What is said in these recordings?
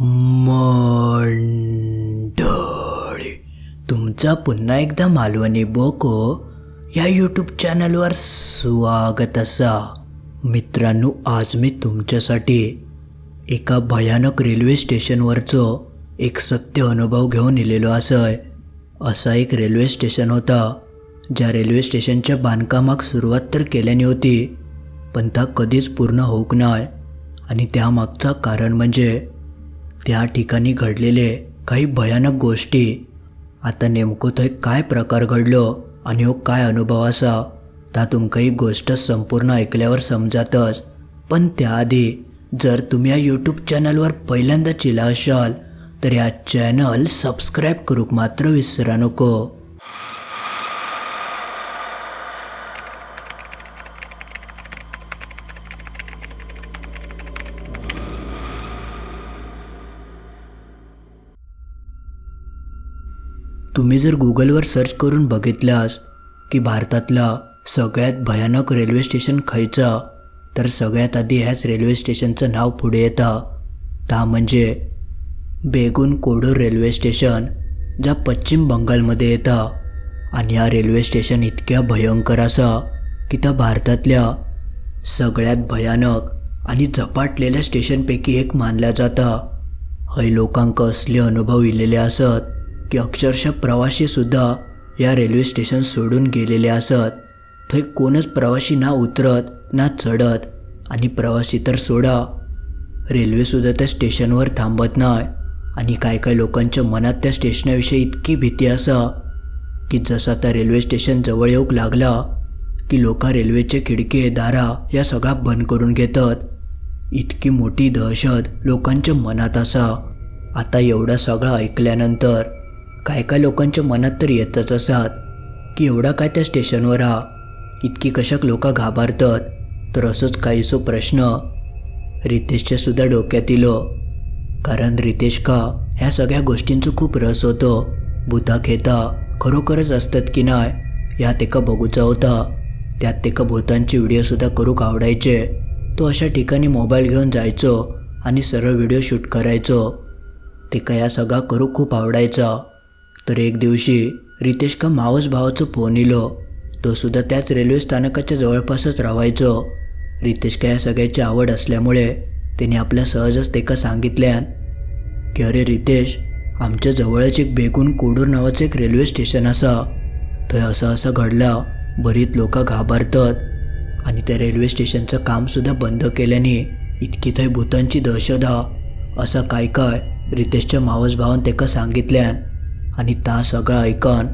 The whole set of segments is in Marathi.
मंडळी तुमचा पुन्हा एकदा मालवणी बोको या यूट्यूब चॅनलवर स्वागत असा. मित्रांनो आज मी तुमच्यासाठी एका भयानक रेल्वे स्टेशनवरचो एक सत्य अनुभव घेऊन इलेलो असय. असा एक रेल्वे स्टेशन होता ज्या रेल्वे स्टेशनच्या बांधकामाक सुरुवात तर केल्याने होती पण ता कधीच पूर्ण होऊक नाय. आणि त्यामागचा कारण म्हणजे त्या ठिकाणी घडलेले काही भयानक गोष्टी. आता नेमकं थंय काय प्रकार घडलो आणि हो काय अनुभव असा ता तुमका ही गोष्ट संपूर्ण ऐकल्यावर समजातच. पण त्याआधी जर तुम्ही या यूट्यूब चॅनलवर पहिल्यांदा चिला असाल तर या चॅनल सबस्क्राईब करूक मात्र विसरा नको. तुम्ही जर गुगलवर सर्च करून बघितलास की भारतातला सगळ्यात भयानक रेल्वे स्टेशन खयचा तर सगळ्यात आधी ह्याच रेल्वे स्टेशनचं नाव पुढे येतं. ता म्हणजे बेगुन कोडूर रेल्वे स्टेशन ज्या पश्चिम बंगालमध्ये येतं. आणि हा रेल्वे स्टेशन इतक्या भयंकर असा की त्या भारतातल्या सगळ्यात भयानक आणि झपाटलेल्या स्टेशनपैकी एक मानल्या जातं. हय लोकांक असले अनुभव इलेले असत. की अक्षरशः प्रवाशीसुद्धा या रेल्वे स्टेशन सोडून गेलेले असत. थंय कोणच प्रवासी ना उतरत ना चढत आणि प्रवासी तर सोडा. रेल्वेसुद्धा त्या स्टेशनवर थांबत नाही. आणि काय काय लोकांच्या मनात त्या स्टेशनाविषयी इतकी भीती असा की जसा त्या रेल्वे स्टेशन जवळ येऊक लागला की लोक रेल्वेचे खिडके दारा या सगळा बंद करून घेतात. इतकी मोठी दहशत लोकांच्या मनात असा. आता एवढं सगळं ऐकल्यानंतर काय काय लोकांच्या मनात तर येतच असतात की एवढा काय त्या स्टेशनवर हा. इतकी कशाक लोक घाबरतात तर असंच काहीसो प्रश्न. रितेशच्या सुद्धा डोक्यात इलो. कारण रितेश का ह्या सगळ्या गोष्टींचं खूप रस होतो. भूता खेता खरोखरच असतात की नाही यात एका बघूचा होता. त्यात एका भूतांचे व्हिडिओसुद्धा करूक आवडायचे. तो अशा ठिकाणी मोबाईल घेऊन जायचो आणि सरळ व्हिडिओ शूट करायचो. ते का या सगळा करू खूप आवडायचा. तर एक दिवशी रितेश का मावस भावाचं फोन इलो. तो सुद्धा त्याच रेल्वे स्थानकाच्या जवळपासच राहायचो रितेश का या सगळ्याची आवड असल्यामुळे त्याने आपल्या सहजच ते का सांगितल्यान की अरे रितेश आमच्या जवळच एक बेगून कोडूर नावाचं एक रेल्वे स्टेशन असा. थंय असं असं घडला बरीच लोक घाबरतात. आणि त्या रेल्वे स्टेशनचं कामसुद्धा बंद केल्याने इतकी थंय भूतांची दहशत हा असं काय काय रितेशच्या मावस भावान तेका सांगितल्यान आणि ता सगळं ऐकन.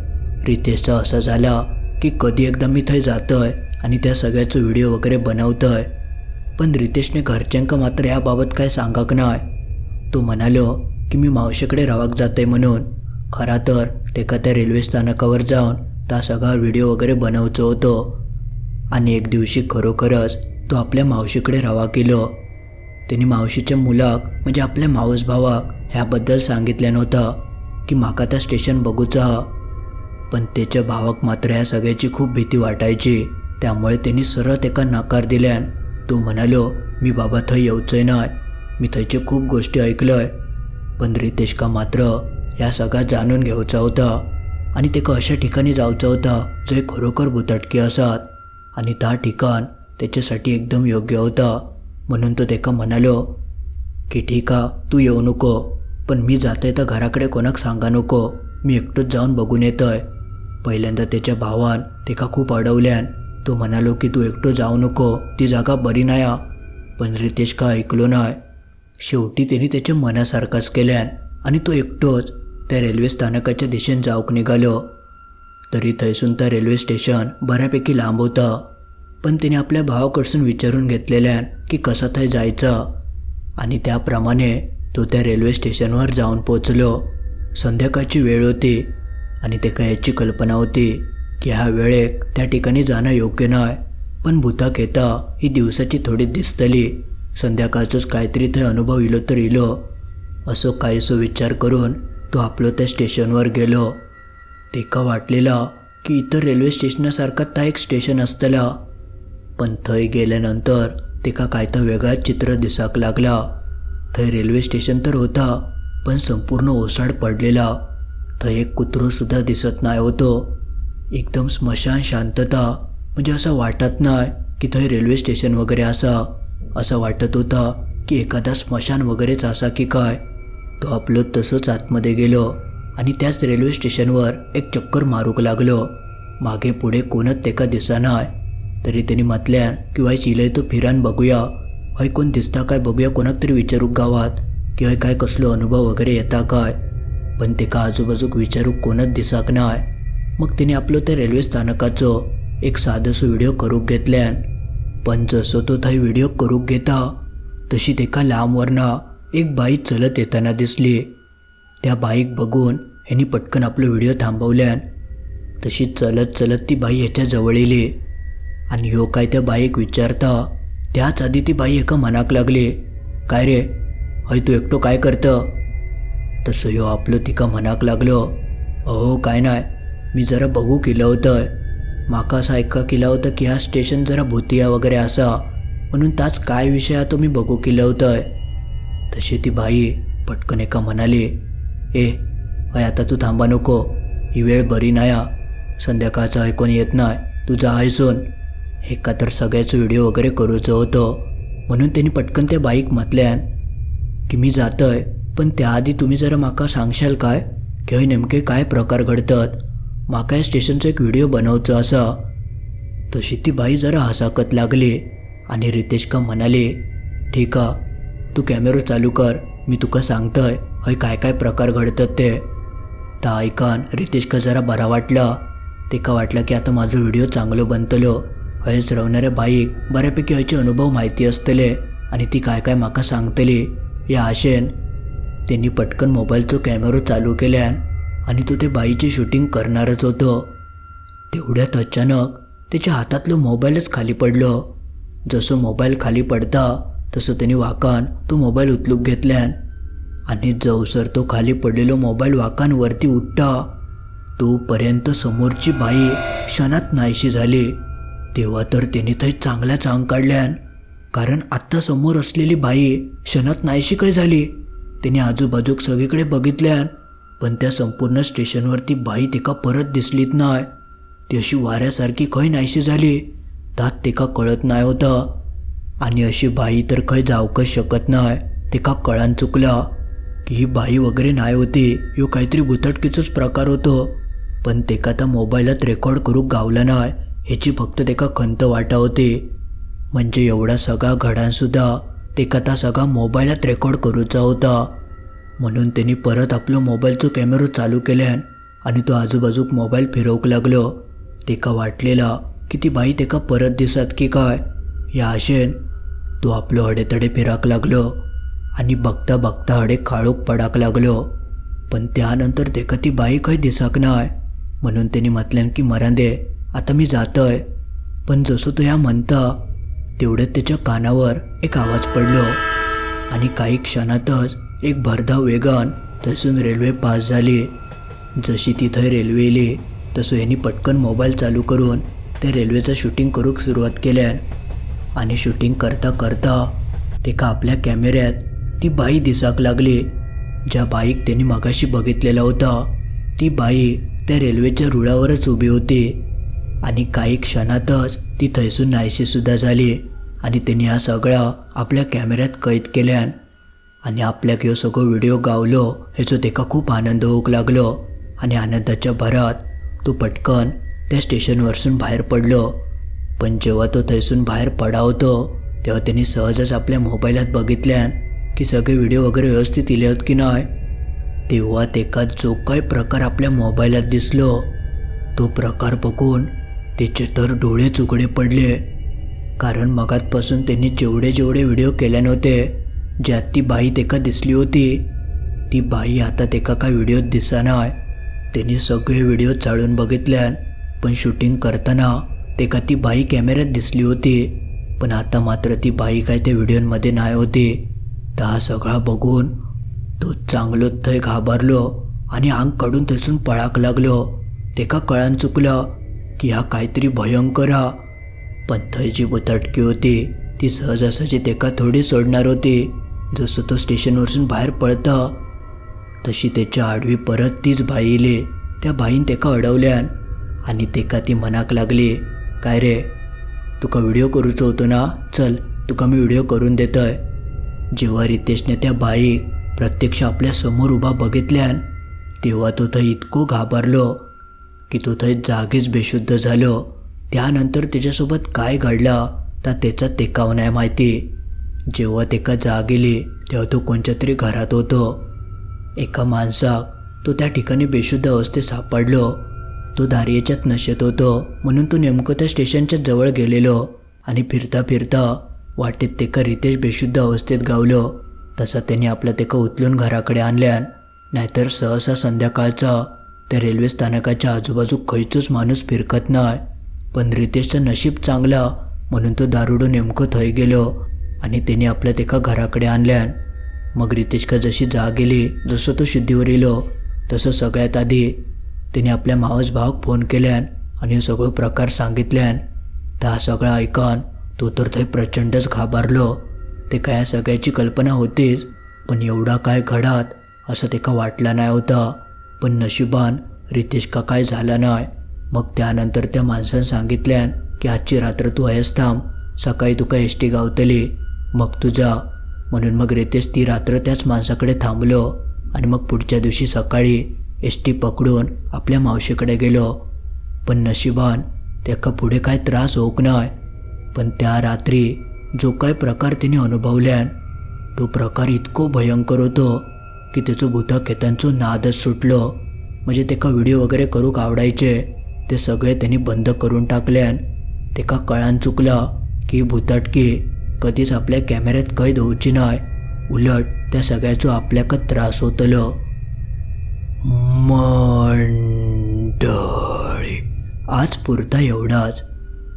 रितेशचं असं झाला की कधी एकदा मी थंय जातोय आणि त्या सगळ्याचं व्हिडिओ वगैरे बनवतोय. पण रितेशने घरच्यांका मात्र याबाबत काय सांगाक नाही तो म्हणालो की मी मावशीकडे रावाक जाते म्हणून. खरा तर तेका त्या रेल्वे स्थानकावर जाऊन त्या सगळा व्हिडिओ वगैरे बनवचो होतो. आणि एक दिवशी खरोखरच तो आपल्या मावशीकडे रवा केलो. त्यांनी मावशीच्या मुलाक म्हणजे आपल्या मावस भावाक ह्याबद्दल सांगितलं नव्हतं. की माका त्या स्टेशन बघूचा हा. पण त्याच्या भावाक मात्र ह्या सगळ्याची खूप भीती वाटायची. त्यामुळे त्यांनी सरळ तेका नकार दिल्यान तो म्हणालो मी बाबा थंय येऊचंय नाय. मी थंयचे खूप गोष्टी ऐकलंय. पण रितेशका मात्र ह्या सगळ्या जाणून घेवचा होता आणि तेका अशा ठिकाणी जावचा होता जंय खरोखर भुतटके असत. आणि त्या ठिकाण त्याच्यासाठी एकदम योग्य होता. म्हणून तो तेका म्हणालो की ठीक हा तू येऊ नको. पण मी जातोय तर घराकडे कोणाक सांगा नको. मी एकटोच जाऊन बघून येतोय. पहिल्यांदा त्याच्या भावान तेका खूप अडवल्यान तो म्हणालो की तू एकटो जाऊ नको ती जागा बरी नाही हा. पण रितेश का ऐकलो नाही शेवटी त्यांनी त्याच्या मनासारखाच केल्यान आणि तो एकटोच त्या रेल्वे स्थानकाच्या दिशेने जाऊक निघालो. तरी थंयसून त्या रेल्वे स्टेशन बऱ्यापैकी लांब होतं. पण तिने आपल्या भावाकडसून विचारून घेतलेल्यान की कसं थंय जायचं. आणि त्याप्रमाणे तो त्या रेल्वे स्टेशनवर जाऊन पोचलो संध्याकाळची वेळ होती आणि ते याची कल्पना होती की ह्या वेळेक त्या ठिकाणी जाणं योग्य नाही. पण भूताक येता ही दिवसाची थोडी दिसतली. संध्याकाळचंच काहीतरी थंय अनुभव इलो तर इलो. असो काहीसो विचार करून तो आपलो त्या स्टेशनवर गेलो. तेका वाटलेला की इतर रेल्वे स्टेशनासारखा ता एक स्टेशन असतला. पण थंय गेल्यानंतर तेका काय तर वेगळाच चित्र दिसाक लागला. थंय रेल्वे स्टेशन तर होता पण संपूर्ण ओसाड पडलेला. थंय एक कुत्रोसुद्धा दिसत नाही होतो. एकदम स्मशान शांतता. म्हणजे असं वाटत नाही की थंय रेल्वे स्टेशन वगैरे असा. असं वाटत होता की एखादा स्मशान वगैरेच असा की काय. तो आपलं तसंच आतमध्ये गेलो आणि त्याच रेल्वे स्टेशनवर एक चक्कर मारूक लागलो. मागे पुढे कोणच तेका नाही तरी त्यांनी म्हटल्यान किंवा चिलय तो फिरान बघूया. हय कोण दिसता काय बघूया कोणाक तरी विचारूक गावात की हय काय कसलो अनुभव वगैरे येता काय? पण तेका आजूबाजूक विचारूक कोणच दिसाक नाय. मग तिने आपलो त्या रेल्वे स्थानकाचो एक सादसो व्हिडिओ करूक घेतल्यान पण जसो तो थंय व्हिडिओ करूक घेता तशी तेका लांबवरना एक बाई चलत येताना दिसली. त्या बाईक बघून ह्यांनी पटकन आपलो व्हिडिओ थांबवल्यान तशी चलत चलत ती बाई ह्याच्या जवळ येली. आणि ह्यो काय त्या बाईक विचारता त्याच आधी ती बाई एका मनाक लागली. काय रे? हय तू एकटो काय करतं? तसं ह्यो आपलं तिका मनाक लागलो. अहो काय नाही मी जरा बघू केलं होतं. माका असं ऐका केलं होतं की हा स्टेशन जरा भुतिया वगैरे असा. म्हणून ताच काय विषय हा तो मी बघू केलं होतं. तशी ती बाई पटकन एका म्हणाली ए हय आता तू थांबा नको. ही वेळ बरी नाही संध्याकाळचं ऐकून येत नाही तुझा आयसून एका तर सगळ्याचं व्हिडिओ वगैरे करूचं होतं. म्हणून त्यांनी पटकन त्या बाईक म्हटल्यान की मी जातोय पण त्याआधी तुम्ही जरा माका सांगशाल काय? की हे नेमके काय प्रकार घडतात? माका या स्टेशनचो एक व्हिडिओ बनवचो असा. तशी ती बाई जरा हसाकत लागली आणि रितेशका म्हणाले ठीक आ तू कॅमेरो चालू कर मी तुका सांगतंय हय काय काय प्रकार घडतात ते. ता ऐकान रितेशका जरा बरा वाटला. तेका वाटलं की आता माझं व्हिडिओ चांगलं बनतलो. हयच रावणाऱ्या बाईक बऱ्यापैकी हयचे अनुभव माहिती असतले आणि ती काय काय म्हाका सांगतली या आशेन त्यांनी पटकन मोबाईलचो कॅमेरो चालू केल्यान आणि तो ते बाईची शूटिंग करणारच होतो. तेवढ्यात अचानक त्याच्या हातातलं मोबाईलच खाली पडलं. जसं मोबाईल खाली पडता तसं त्यांनी वाकान तो मोबाईल उचलूक घेतल्यान आणि जवसर तो खाली पडलेलो मोबाईल वाकान वरती उठता तोपर्यंत समोरची बाई क्षणात नाहीशी झाली. तेव्हा तर त्याने तर चांगल्याच अंग काढल्यान. कारण आत्ता समोर असलेली बाई क्षणात नाहीशी काय झाली. त्याने आजूबाजूक सगळीकडे बघितल्यान पण त्या संपूर्ण स्टेशनवरती बाई तिका परत दिसलीत नाही ती अशी वाऱ्यासारखी खंय नाहीशी झाली. तात तिका कळत नाही होतं. आणि अशी बाई तर खंय जावकच शकत नाही तिका कळान चुकला की ही बाई वगैरे नाही होती. ह्यो काहीतरी भुतटकीचोच प्रकार होतो. पण तेका त्या मोबाईलात रेकॉर्ड करूक गावला नाही ह्याची फक्त तेका खंत वाटा होती. म्हणजे एवढा सगळा घडानसुद्धा तेका ता सगळा मोबाईलात रेकॉर्ड करूचा होता. म्हणून त्यांनी परत आपलो मोबाईलचो कॅमेरो चालू केल्यान आणि तो आजूबाजूक मोबाईल फिरवूक लागलो. तेका वाटलेला की ती बाई तेका परत दिसत की काय? या आशेन तो आपलो हडेतडे फिराक लागलो आणि बघता बघता हडे काळूक पडाक लागलो. पण त्यानंतर तेका ती बाई खंय दिसाक नाय. म्हणून त्यांनी म्हटल्यान की मरांदे आता मी जातोय. पण जसं तो ह्या म्हणता तेवढ्यात त्याच्या कानावर एक आवाज पडलो. आणि काही क्षणातच एक भरधाव वेगान तसून रेल्वे पास झाली. जशी तिथं रेल्वे येली तसं यांनी पटकन मोबाईल चालू करून त्या रेल्वेचं शूटिंग करूक सुरुवात केल्यान. आणि शूटिंग करता करता तेका आपल्या कॅमेऱ्यात ती बाई दिसाक लागली. ज्या बाईक त्यांनी मगाशी बघितलेला होता ती बाई त्या रेल्वेच्या रुळावरच उभी होती. आणि काही क्षणातच ती थैसून नाहीशी सुद्धा झाली. आणि तिने हा सगळा आपल्या कॅमेऱ्यात कैद केल्यान आणि आपल्याक ह्यो सगळो व्हिडिओ गावलो हेचो तेका खूप आनंद होऊक लागलो. आणि आनंदाच्या भरात तो पटकन त्या स्टेशनवरसून बाहेर पडलो. पण जेव्हा तो थंयसून बाहेर पडावतो तेव्हा त्यांनी सहजच आपल्या मोबाईलात बघितल्यान की सगळे व्हिडिओ वगैरे व्यवस्थित इले आहेत की नाही. तेव्हा तेका जो काही प्रकार आपल्या मोबाईलात दिसलो. तो प्रकार बघून त्याचे तर डोळेच उघडे पडले. कारण मगातपासून त्यांनी जेवढे जेवढे व्हिडिओ केले नव्हते ज्यात ती बाई तेका दिसली होती ती बाई आता तेका काय व्हिडिओत दिसानाय. त्यांनी सगळे व्हिडिओ चाळून बघितल्यान पण शूटिंग करताना तेका ती बाई कॅमेऱ्यात दिसली होती. पण आता मात्र ती बाई काय त्या व्हिडिओमध्ये नाही होती. तर हा सगळा बघून तो चांगलो थंय घाबरलो आणि अंग काढून थंयसून पळाक लागलो. तेका कळान चुकलं की हा काहीतरी भयंकर हा. पण थंय जी बुतटकी होती. ती सहजासहजी तेका थोडी सोडणार होती. जसं तो स्टेशनवरसून बाहेर पळता तशी त्याच्या आडवी परत तीच बाई इले. त्या बाईन तेका अडवल्यान आणि तेका ती मनाक लागली काय रे तुका व्हिडिओ करूचो होतो ना? चल तुका मी व्हिडिओ करून देतोय. जेव्हा रितेशने त्या बाईक प्रत्यक्ष आपल्यासमोर उभा बघितल्यान तेव्हा तो थं इतको घाबरलो. की तो थंय जागीच बेशुद्ध झालो. त्यानंतर त्याच्यासोबत काय घडला तर त्याचा टेकाव नाही माहिती. जेव्हा तेका जाग गेली तेव्हा तो कोणत्या तरी घरात होतो. एका माणसाक तो त्या ठिकाणी बेशुद्ध अवस्थेत सापडलो. तो दारियेच्यात नशेत होतो म्हणून तो नेमकं त्या स्टेशनच्या जवळ गेलेलो आणि फिरता फिरता वाटेत तेका रितेश बेशुद्ध अवस्थेत गावलो. तसा त्याने आपलं तेका उचलून घराकडे आणल्यान नाहीतर सहसा संध्याकाळचा त्या रेल्वे स्थानकाच्या आजूबाजू खयचोच माणूस फिरकत नाही. पण रितेशचं नशीब चांगला म्हणून तो दारुडो नेमकं थंय गेलो आणि त्याने आपल्या एका घराकडे आणल्यान मग रितेशका जशी जाग गेली जसं तो शुद्धीवर येलो तसं सगळ्यात आधी त्याने आपल्या मावस भावाक फोन केल्यान आणि हे सगळं प्रकार सांगितल्यान तर हा सगळा ऐकून तो तर थंय प्रचंडच घाबरलो. ते काय सगळ्याची कल्पना होतीच पण एवढा काय घडात असं तेका वाटला नाही होता. पण नशिबान रितेश का काय झाला नाही मग त्यानंतर त्या माणसानं सांगितल्यान की आजची रात्र तू आहेस थांब सकाळी तुका एस टी गावतली? मग तू जा. म्हणून मग रितेश ती रात्र त्याच माणसाकडे थांबलो आणि मग पुढच्या दिवशी सकाळी एस टी पकडून आपल्या मावशीकडे गेलो. पण नशिबान त्याका पुढे काय त्रास होऊक नाही पण त्या रात्री जो काय प्रकार तिने अनुभवल्यान तो प्रकार इतको भयंकर होतो की त्याचो भुतक खेतांचो नादच सुटलो. म्हणजे तेका व्हिडिओ वगैरे करूक आवडायचे. ते सगळे त्यांनी बंद करून टाकल्यान तेका कळान चुकला की ही भुताटकी कधीच आपल्या कॅमेऱ्यात कैद होऊची नाही. उलट त्या सगळ्याचो आपल्याकच त्रास होतलो. मंडळी आज पुरता एवढाच.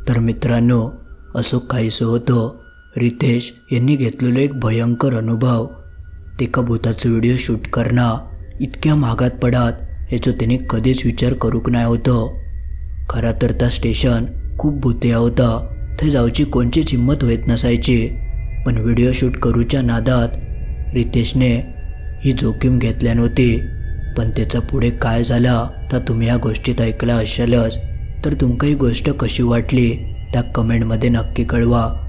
तर मित्रांनो असो काहीसं होतं. रितेश यांनी घेतलेलो एक भयंकर अनुभव. ते भूताचं व्हिडिओ शूट करणं इतक्या महागात पडात याचं त्यांनी कधीच विचार करूक नाही होतं. खरा तर त्या स्टेशन खूप भुतिया होता. थंय जावची कोणचीच हिंमत होत नसायची. पण व्हिडिओ शूट करूच्या नादात रितेशने ही जोखीम घेतल्या नव्हती. पण त्याचा पुढे काय झाला तर तुम्ही या गोष्टीत ऐकला असालच. तर तुमका ही गोष्ट कशी वाटली त्या कमेंटमध्ये नक्की कळवा.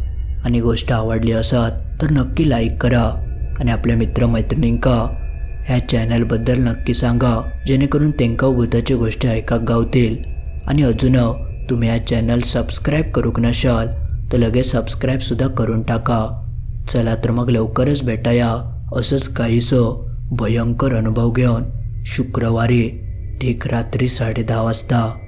आणि गोष्ट आवडली असत तर नक्की लाईक करा. आणि आपल्या मित्रमैत्रिणींका ह्या चॅनलबद्दल नक्की सांगा जेणेकरून तेंका बुद्धाची गोष्टी ऐकाक गावतील. आणि अजून तुम्ही हा चॅनल सबस्क्राईब करूक नशाल तर लगेच सबस्क्राईबसुद्धा करून टाका. चला तर मग लवकरच भेटाया. असंच काहीसं भयंकर अनुभव घेऊन शुक्रवारी ठीक रात्री साडे दहा वाजता.